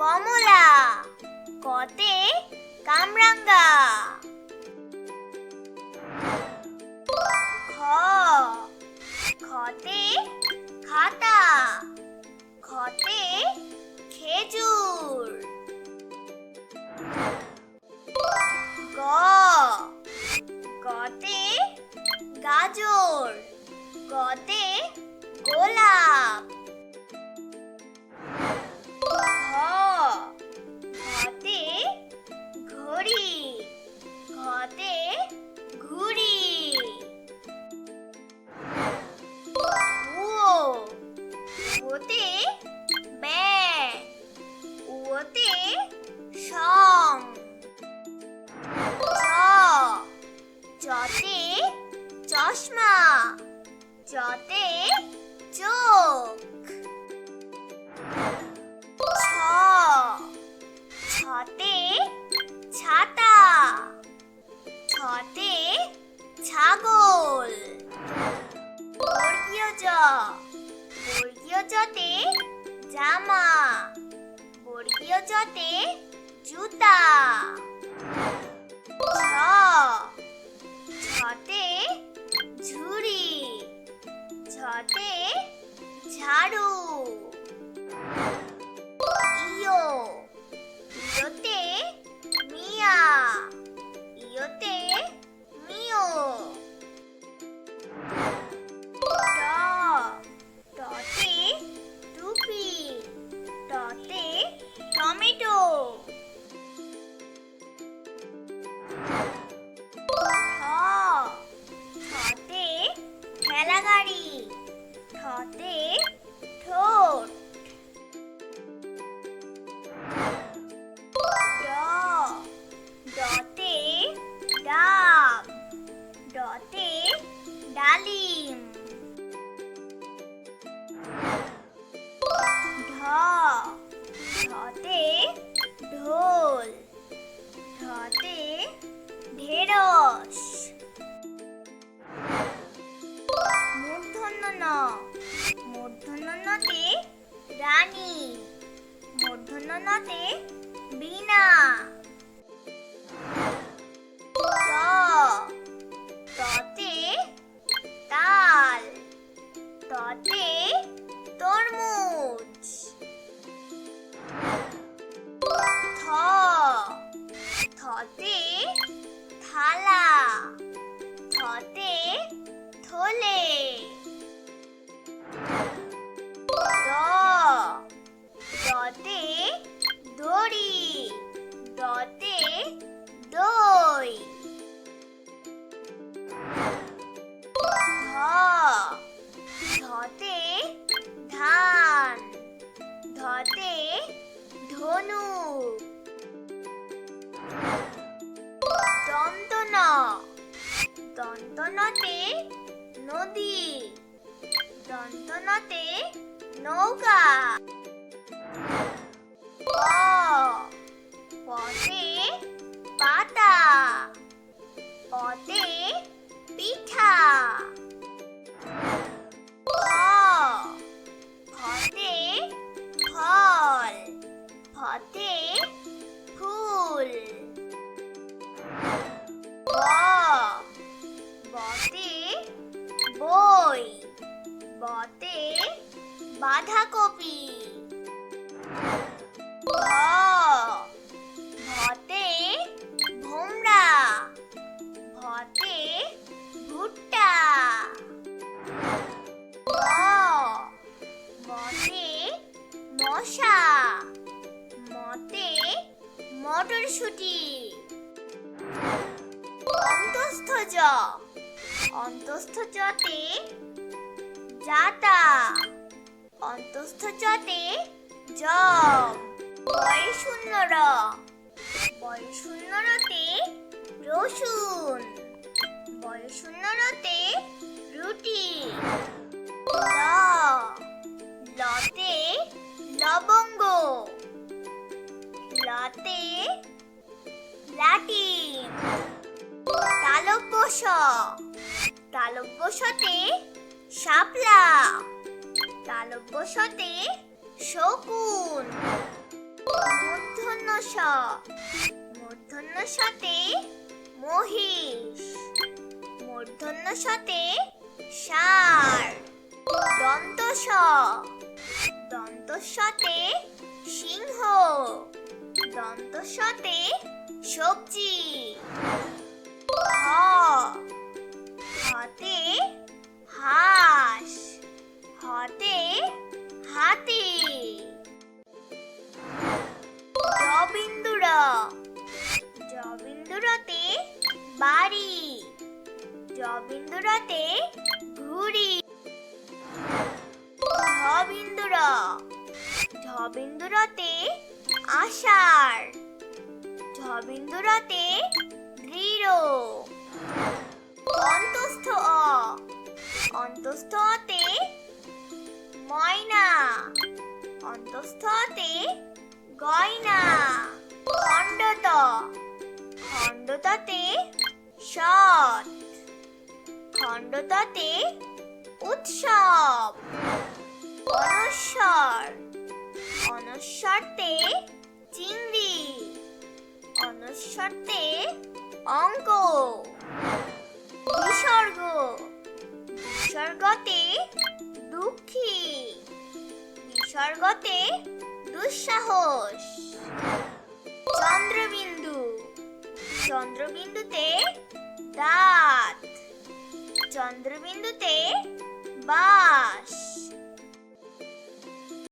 কমলা কতে কামরাঙ্গা। খ খতে খাতা খতে খেজুর। গ গতে গাজর গতে গোলাপ। চশমা। চতে চোখ। ছ। ছতে ছাতা। ছতে ছাগল। বর্গীয় জ। বর্গীয় জতে জামা। বর্গীয় জতে জুতা। ছ। ছতে ঝতে ঝাড়ু মূর্ধন্য নতে বীণা ত ততে তাল ততে তরমুজ। থ থতে থালা থতে থলে। দন্তনতে নদী। দন্তনতে নৌকা। পতে পাতা। পতে পিঠা। ফতে ফল। ফতে ফুল। বতে বাঁধাকপি। ভতে ভোমরা। ভতে ভুট্টা। মতে মশা। মতে মটরশুঁটি। অন্তস্থ জ। অন্তস্থ জতে জাতা। অন্তস্থ জতে জগ বয় শূন্য র। বয় শূন্য রতে রসুন। বয় শূন্য রতে রুটি। ল। লতে লবঙ্গ। লতে লাটিম তালব্য স। শাপলা। তালব্য সতে শকুন। মূর্ধন্য স মূর্ধন্য সতে মহিষ। মূর্ধন্য সতে ষাঁড়। দন্ত স দন্ত সতে সিংহ। দন্ত সতে সবজি। হতে হাঁস। হতে হাতি। জবিন্দুর জবিন্দুরতে বাড়ি। জবিন্দুরতে ঘুড়ি। ঝবিন্দুর ঝবিন্দুরতে আষাঢ়। ঝবিন্দুরতে দৃঢ় অন্তস্থ অ অন্তস্থতে ময়না। অন্তস্থতে গয়না। খণ্ডত। খণ্ডততে সৎ খণ্ডততে উৎসব। অনস্বর। অনস্বরতে চিংড়ি। অনস্বরতে অঙ্ক। বিসর্গ। বিসর্গতে দুঃখী। বিসর্গতে দুঃসাহস। চন্দ্রবিন্দু। চন্দ্রবিন্দুতে দাঁত। চন্দ্রবিন্দুতে বাস।